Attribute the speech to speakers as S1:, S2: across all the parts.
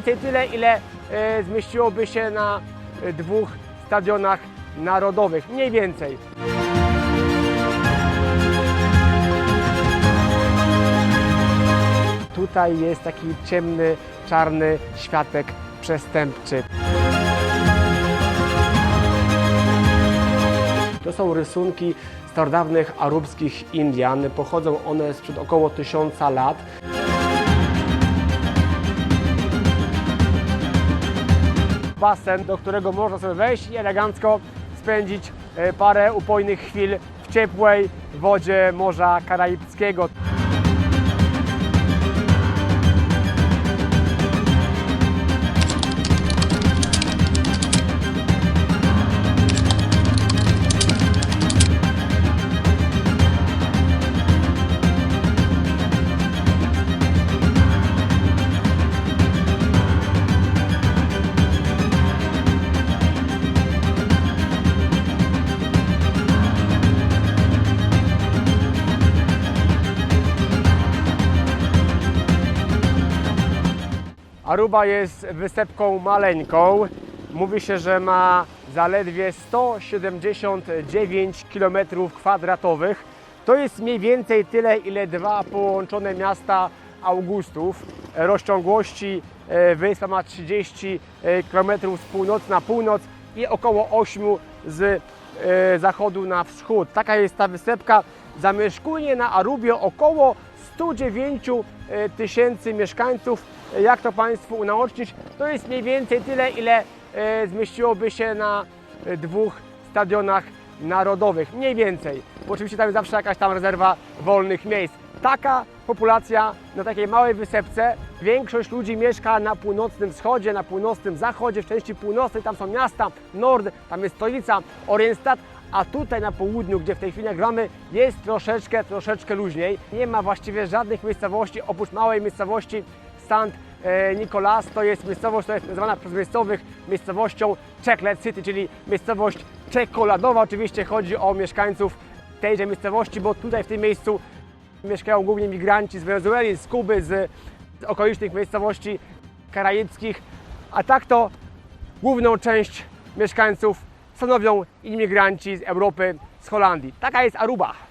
S1: więcej tyle, ile e, zmieściłoby się na e, dwóch stadionach narodowych. Mniej więcej. Tutaj jest taki ciemny, czarny światek przestępczy. To są rysunki starodawnych arubskich Indian. Pochodzą one sprzed około tysiąca lat. Basen, do którego można sobie wejść i elegancko spędzić e, parę upojnych chwil w ciepłej wodzie Morza Karaibskiego. Aruba jest wysepką maleńką. Mówi się, że ma zaledwie 179 km kwadratowych. To jest mniej więcej tyle, ile dwa połączone miasta Augustów. Rozciągłości e, wyspa ma 30 km z północy na północ i około 8 z e, zachodu na wschód. Taka jest ta wysepka. Zamieszkuje na Arubie około 109 e, tysięcy mieszkańców. Jak to Państwu unaocznić? To jest mniej więcej tyle, ile e, zmieściłoby się na e, dwóch stadionach narodowych. Mniej więcej. Bo oczywiście tam jest zawsze jakaś tam rezerwa wolnych miejsc. Taka populacja na takiej małej wysepce. Większość ludzi mieszka na północnym wschodzie, na północnym zachodzie, w części północnej. Tam są miasta, Nord, tam jest stolica, Orienstad. A tutaj na południu, gdzie w tej chwili nagramy, jest troszeczkę, troszeczkę luźniej. Nie ma właściwie żadnych miejscowości, oprócz małej miejscowości St. Nicolas. To jest miejscowość, która jest nazywana przez miejscowych miejscowością Chocolate City, czyli miejscowość czekoladowa. Oczywiście chodzi o mieszkańców tejże miejscowości, bo tutaj w tym miejscu mieszkają głównie migranci z Wenezueli, z Kuby, z okolicznych miejscowości karaibskich. A tak to główną część mieszkańców stanowią imigranci z Europy, z Holandii. Taka jest Aruba.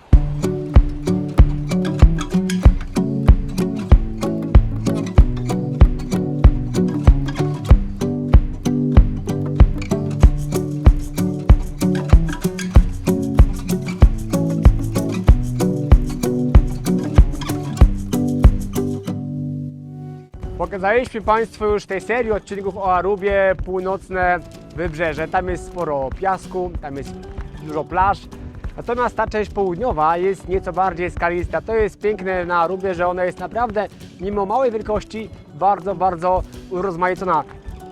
S1: Pokazaliśmy Państwu już tej serii odcinków o Arubie północne wybrzeże. Tam jest sporo piasku, tam jest dużo plaż. Natomiast ta część południowa jest nieco bardziej skalista. To jest piękne na Arubie, że ona jest naprawdę, mimo małej wielkości, bardzo, bardzo urozmaicona.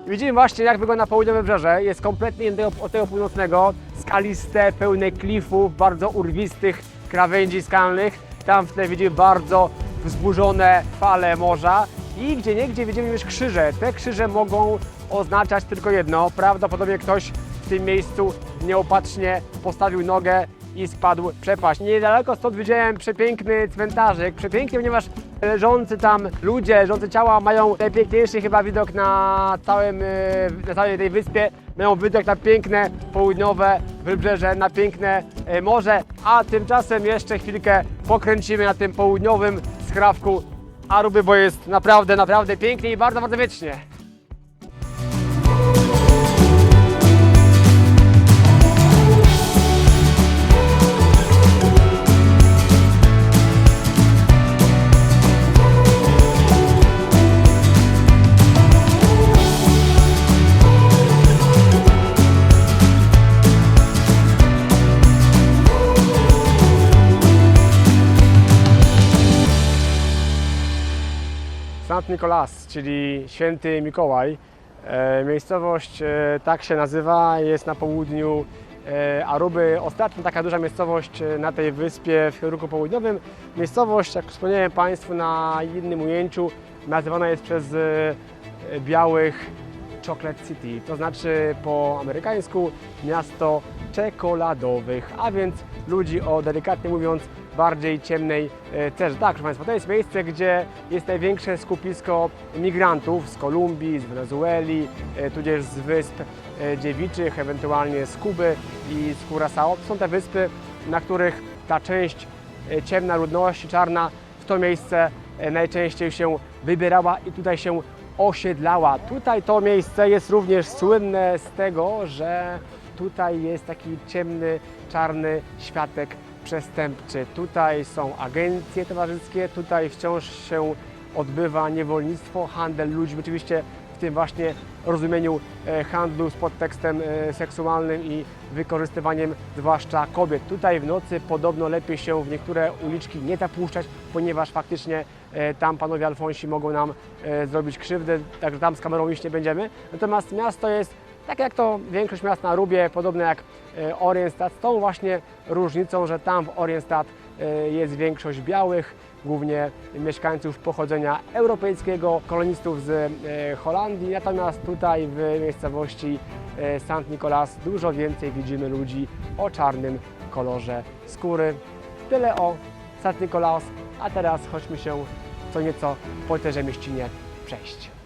S1: Widzimy właśnie, jak wygląda południowe wybrzeże. Jest kompletnie innego od tego północnego. Skaliste, pełne klifów, bardzo urwistych krawędzi skalnych. Tam w tle widzimy bardzo wzburzone fale morza. I gdzie niegdzie widzimy już krzyże. Te krzyże mogą oznaczać tylko jedno. Prawdopodobnie ktoś w tym miejscu nieopatrznie postawił nogę i spadł przepaść. Niedaleko stąd widziałem przepiękny cmentarzyk. Przepiękny, ponieważ leżący tam ludzie, leżące ciała mają najpiękniejszy chyba widok na całym, e, na całej tej wyspie. Mają widok na piękne południowe wybrzeże, na piękne e, morze. A tymczasem jeszcze chwilkę pokręcimy na tym południowym skrawku Aruby, bo jest naprawdę, naprawdę pięknie i bardzo, bardzo wiecznie. St. Nicolas, czyli święty Mikołaj. E, miejscowość e, tak się nazywa, jest na południu e, Aruby. Ostatnia taka duża miejscowość na tej wyspie w kierunku południowym. Miejscowość, jak wspomniałem Państwu na innym ujęciu, nazywana jest przez białych Chocolate City, to znaczy po amerykańsku miasto czekoladowych, a więc ludzi o delikatnie mówiąc bardziej ciemnej e, cerze. Tak, proszę Państwa, to jest miejsce, gdzie jest największe skupisko migrantów z Kolumbii, z Wenezueli, e, tudzież z wysp e, dziewiczych, ewentualnie z Kuby i z Curaçao. Są te wyspy, na których ta część ciemna ludności, czarna w to miejsce najczęściej się wybierała i tutaj się osiedlała. Tutaj to miejsce jest również słynne z tego, że tutaj jest taki ciemny, czarny światek przestępczy. Tutaj są agencje towarzyskie, tutaj wciąż się odbywa niewolnictwo, handel ludźmi, oczywiście w tym właśnie rozumieniu e, handlu z podtekstem e, seksualnym i wykorzystywaniem zwłaszcza kobiet. Tutaj w nocy podobno lepiej się w niektóre uliczki nie zapuszczać, ponieważ faktycznie e, tam panowie Alfonsi mogą nam zrobić krzywdę, także tam z kamerą iść nie będziemy. Natomiast miasto jest tak jak to większość miast na Rubie, podobne jak e, Orienstad, z tą właśnie różnicą, że tam w Orienstad e, jest większość białych, głównie mieszkańców pochodzenia europejskiego, kolonistów z e, Holandii, natomiast tutaj w miejscowości St. Nicolas dużo więcej widzimy ludzi o czarnym kolorze skóry. Tyle o St. Nicolas, a teraz chodźmy się co nieco po tej mieścinie przejść.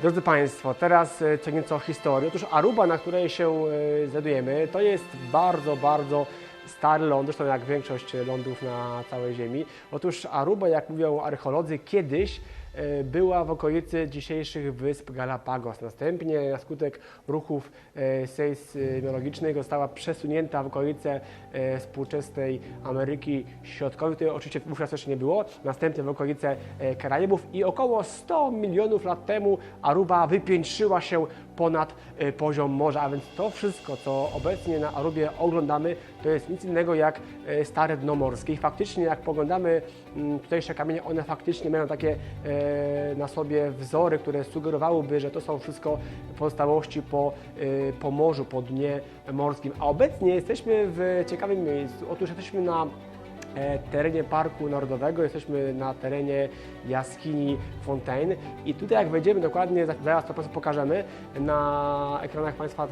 S1: Drodzy Państwo, teraz e, co nieco historii. Otóż Aruba, na której się e, znajdujemy, to jest bardzo, bardzo stary ląd, zresztą jak większość lądów na całej Ziemi. Otóż Aruba, jak mówią archeolodzy, kiedyś była w okolicy dzisiejszych wysp Galapagos. Następnie na skutek ruchów e, sejsmologicznych została przesunięta w okolice e, współczesnej Ameryki Środkowej, której oczywiście wówczas jeszcze nie było. Następnie w okolice e, Karaibów i około 100 milionów lat temu Aruba wypiętrzyła się ponad e, poziom morza, a więc to wszystko, co obecnie na Arubie oglądamy, to jest nic innego jak e, stare dno morskie. I faktycznie jak poglądamy mm, tutejsze kamienie, one faktycznie mają takie e, na sobie wzory, które sugerowałyby, że to są wszystko pozostałości po, po morzu, po dnie morskim. A obecnie jesteśmy w ciekawym miejscu. Otóż jesteśmy na terenie Parku Narodowego, jesteśmy na terenie jaskini Fontaine i tutaj jak wejdziemy dokładnie, za- zaraz to Państwu pokażemy, na ekranach Państwa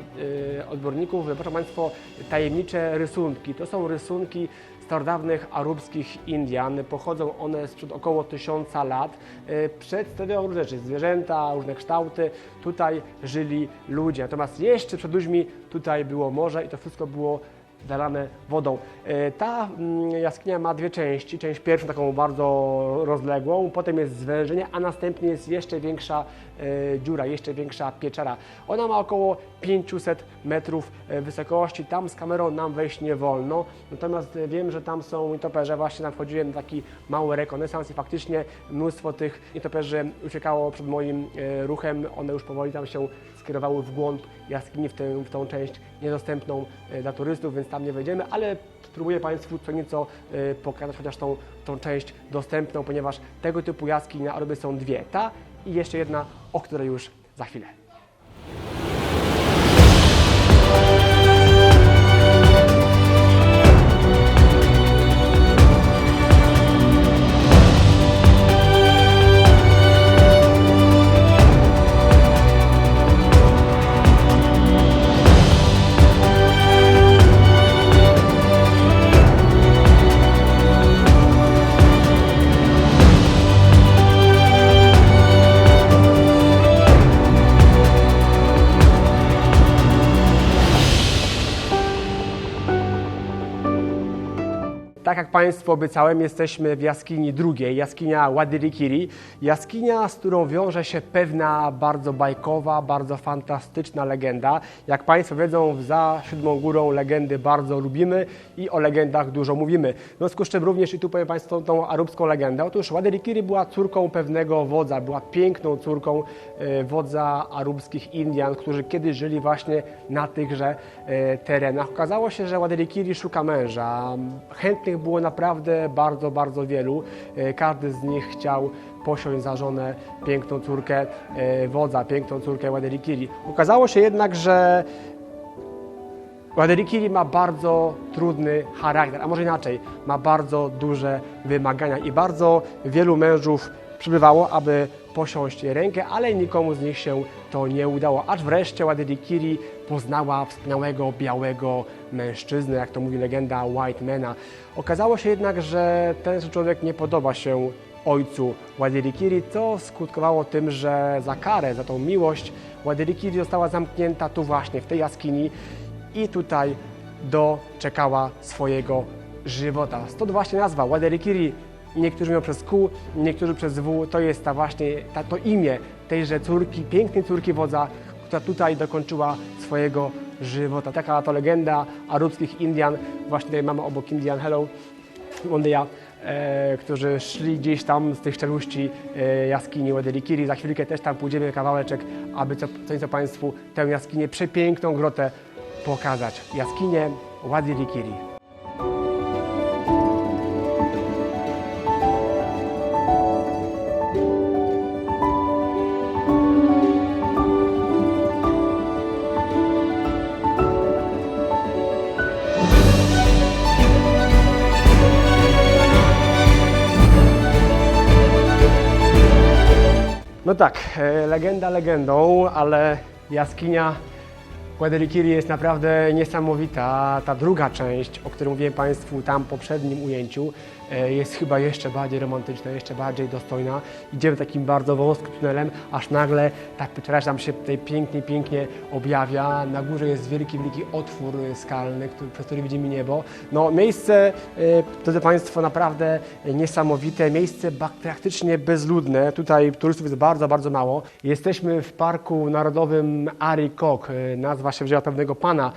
S1: e, odborników zobaczą Państwo tajemnicze rysunki. To są rysunki starodawnych arubskich Indian. Pochodzą one sprzed około tysiąca lat. E, Przedstawiają różne rzeczy, zwierzęta, różne kształty. Tutaj żyli ludzie. Natomiast jeszcze przed ludźmi tutaj było morze i to wszystko było zalane wodą. E, Ta mm, jaskinia ma dwie części. Część pierwszą taką bardzo rozległą, potem jest zwężenie, a następnie jest jeszcze większa e, dziura, jeszcze większa pieczara. Ona ma około 500 metrów e, wysokości. Tam z kamerą nam wejść nie wolno. Natomiast wiem, że tam są nietoperze. Właśnie tam wchodziłem na taki mały rekonesans i faktycznie mnóstwo tych nietoperzy uciekało przed moim ruchem. One już powoli tam się skierowały w głąb jaskini, w tę, w tą część niedostępną e, dla turystów, więc tam nie wejdziemy, ale spróbuję Państwu co nieco e, pokazać chociaż tą, tą część dostępną, ponieważ tego typu jaskiń na Arubie są dwie. Ta i jeszcze jedna, o której już za chwilę. Tak jak Państwu obiecałem, jesteśmy w jaskini drugiej, jaskinia Wadirikiri. Jaskinia, z którą wiąże się pewna bardzo bajkowa, bardzo fantastyczna legenda. Jak Państwo wiedzą, za Siódmą Górą legendy bardzo lubimy i o legendach dużo mówimy. W związku z czym również i tu powiem Państwu tą arabską legendę. Otóż Wadirikiri była córką pewnego wodza, była piękną córką e, wodza arabskich Indian, którzy kiedyś żyli właśnie na tychże e, terenach. Okazało się, że Wadirikiri szuka męża. Chętnych było naprawdę bardzo, bardzo wielu. E, Każdy z nich chciał posiąść za żonę piękną córkę e, wodza, piękną córkę Wadirikiri. Okazało się jednak, że Wadirikiri ma bardzo trudny charakter, a może inaczej, ma bardzo duże wymagania i bardzo wielu mężów przybywało, aby posiąść rękę, ale nikomu z nich się to nie udało. Aż wreszcie Wadirikiri poznała wspaniałego, białego mężczyznę, jak to mówi legenda Whitemana. Okazało się jednak, że ten człowiek nie podoba się ojcu Wadirikiri, co skutkowało tym, że za karę, za tą miłość Wadirikiri została zamknięta tu właśnie, w tej jaskini i tutaj doczekała swojego żywota. Stąd właśnie nazwa Wadirikiri. Niektórzy mówią przez Q, niektórzy przez W. To jest ta właśnie ta, to imię tejże córki, pięknej córki wodza, która tutaj dokończyła swojego żywota. Taka to legenda arabskich Indian. Właśnie tutaj mamy obok Indian, hello, Mondia, e, którzy szli gdzieś tam z tych czeluści e, jaskini Wadirikiri. Za chwilkę też tam pójdziemy kawałeczek, aby co, co nieco Państwu tę jaskinię, przepiękną grotę pokazać. Jaskinię Wadirikiri. No tak, e, legenda legendą, ale jaskinia Guadalquivir jest naprawdę niesamowita. Ta druga część, o której mówiłem Państwu tam poprzednim ujęciu, e, jest chyba jeszcze bardziej romantyczna, jeszcze bardziej dostojna. Idziemy takim bardzo wąskim tunelem, aż nagle ta nam się tutaj pięknie, pięknie objawia. Na górze jest wielki, wielki otwór skalny, który, przez który widzimy niebo. No miejsce, e, drodzy Państwo, naprawdę niesamowite. Miejsce praktycznie bezludne. Tutaj turystów jest bardzo, bardzo mało. Jesteśmy w Parku Narodowym Ari Kok. E, Nazwa się wzięła pewnego pana,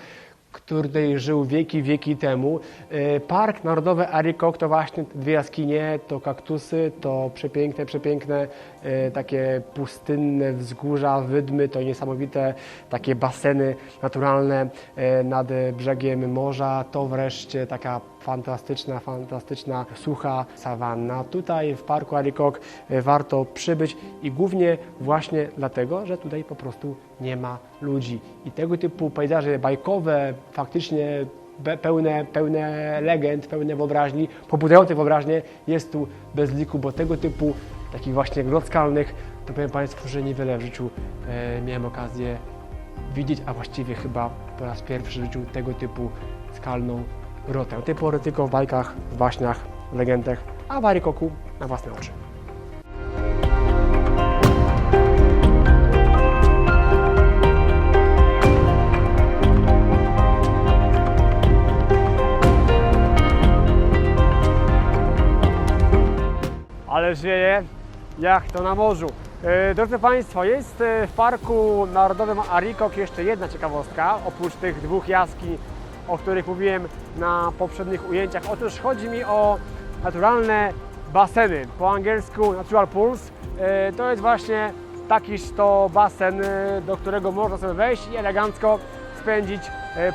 S1: który żył wieki, wieki temu. E, Park Narodowy Arikok to właśnie dwie jaskinie, to kaktusy, to przepiękne, przepiękne e, takie pustynne wzgórza, wydmy, to niesamowite takie baseny naturalne e, nad brzegiem morza, to wreszcie taka fantastyczna, fantastyczna, sucha sawanna. Tutaj w Parku Arikok warto przybyć i głównie właśnie dlatego, że tutaj po prostu nie ma ludzi. I tego typu pejzaże bajkowe, faktycznie pełne, pełne legend, pełne wyobraźni, pobudzające wyobraźnię jest tu bez liku, bo tego typu takich właśnie grot skalnych, to powiem Państwu, że niewiele w życiu e, miałem okazję widzieć, a właściwie chyba po raz pierwszy w życiu tego typu skalną grotę. Tej pory tylko w bajkach, w baśniach, w legendach, a w Arikoku na własne oczy. Ale żyje jak to na morzu. E, Drodzy Państwo, jest e, w Parku Narodowym Arikok jeszcze jedna ciekawostka, oprócz tych dwóch jaskiń, o których mówiłem na poprzednich ujęciach. Otóż chodzi mi o naturalne baseny, po angielsku natural pools. E, To jest właśnie takiś to basen, do którego można sobie wejść i elegancko spędzić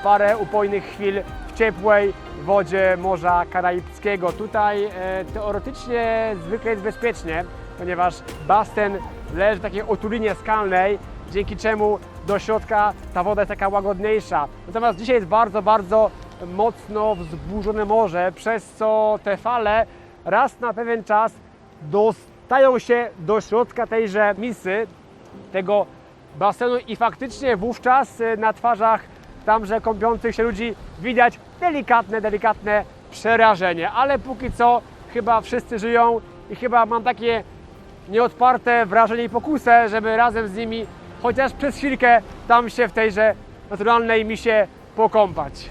S1: parę upojnych chwil ciepłej wodzie Morza Karaibskiego. Tutaj e, teoretycznie zwykle jest bezpiecznie, ponieważ basen leży w takiej otulinie skalnej, dzięki czemu do środka ta woda jest taka łagodniejsza. Natomiast dzisiaj jest bardzo, bardzo mocno wzburzone morze, przez co te fale raz na pewien czas dostają się do środka tejże misy, tego basenu i faktycznie wówczas y, na twarzach tamże kąpiących się ludzi widać delikatne, delikatne przerażenie. Ale póki co chyba wszyscy żyją i chyba mam takie nieodparte wrażenie i pokusę, żeby razem z nimi chociaż przez chwilkę tam się w tejże naturalnej misie pokąpać.